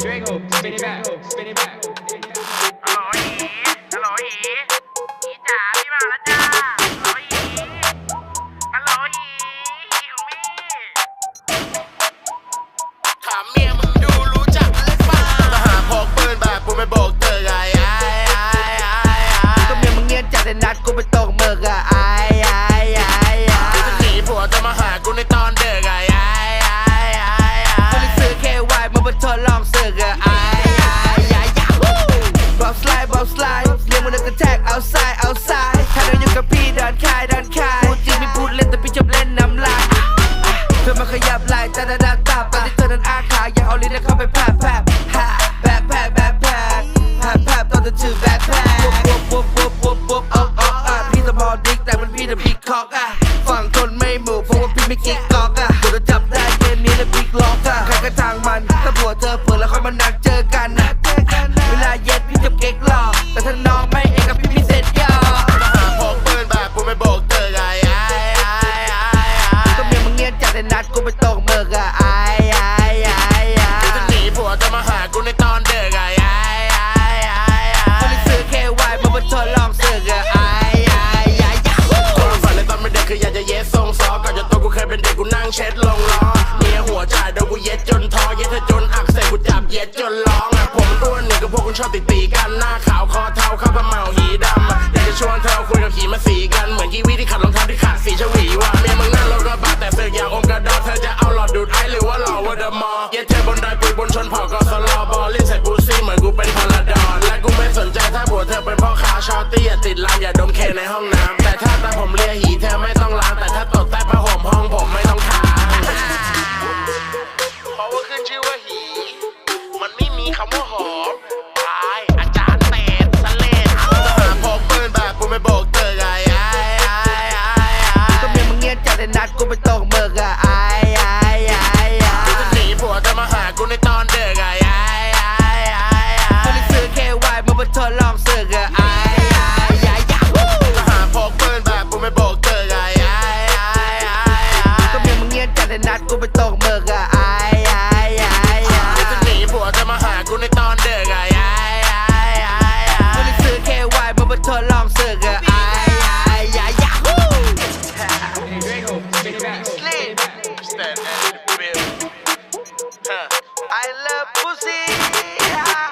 Draco, spin it back, spin it back. ฮัลโหลอีฮัลโหลอีอีจ๋าพี่มาแล้วจ้าฮัลโหลอีฮัลโหลอีอีของพี่ถามเมียมึงดูรู้จักหรือเปล่ามาหาพกปืนแบบกูไม่บอกเธอไงไอ้ไอ้ไอ้ไอ้ก็เมียมึงเงียบจัดแต่นัดกูไปตกายดอนคายพูดจริงไม่พูดเล่นแต่พี่ชอบเล่นน้ำลายเธอมาขยับไหล่ตาดาดาตาตอนที่เธอนั้นอ้าขาอยากเอาลิ้นเข้าไปแผลบแผลบแผลบแผลบแผลแผลแผลแผลตอนเธอถือแบทแผลบปุ๊บปุ๊บปุ๊บปุ๊บปุ๊บปุ๊บอ๋ออ๋ออะพี่สมอดิกแต่มันพี่น่ะบิ๊กคอกอะฝั่งทนไม่หมู่เพราะว่าพี่ไม่กิ๊กกอกอะเดี๋ยวจับได้เกมนี้แล้วบิ๊กล็อกอะใครก็ทางมันถ้าผัวเธอเปิดแล้วค่อยมานัดเจอกันนะ ยมึงเงียบจัดแต่นัดกูไปตกหมึกอะไอ้ไอ้ไอ้ไอ้จะหนีผัวจะมาหากูในตอนเด็กไงไอ้ไอ้ไอ้ไอ้ก็เลยซื้อแค่วายมาบนทดลองสึกอะไอ้ไอ้ไอ้ยาฮูความฝันในตอนเป็นเด็กคืออยากจะเย็ดทรงซอก่อนจะโตกูเคยเป็นเด็กกูนั่งเช็ดลงล้อเมียหัวจ่ายโดนกูเย็ดจนท้อเย็ดเธอจนอักเสบกูจับเย็ดจนร้องอะผมมันอ้วนนี่ก็พวกคุณชอบติตีกันหน้าขาวคอเทาข้าวผ้าเมาหีดำอะอยากจะชวนเธอคุยกับขี่มาสีกันเหมือนกีวีที่ขัดรองเท้าที่ขาดสีชวี ดเธอบนดอยปุยบนชนเผ่ากอสลอบอลลิ่นใส่บูซี่เหมือนกูเป็นพลาดอนและกูไม่สนใจถ้าผัวเธอเป็นพ่อค้าชอตตี้อย่าติดลามอย่าดมเคในห้องน้ำแต่ถ้าตาผมเลียหีเธอไม่ต้องล้างแต่ถ้าตดใต้ผ้าห่มห้องผมไม่ต้องทาเพราะว่าขึ้นชื่อว่าหี มันไม่มีคำว่าหอม I love pussy.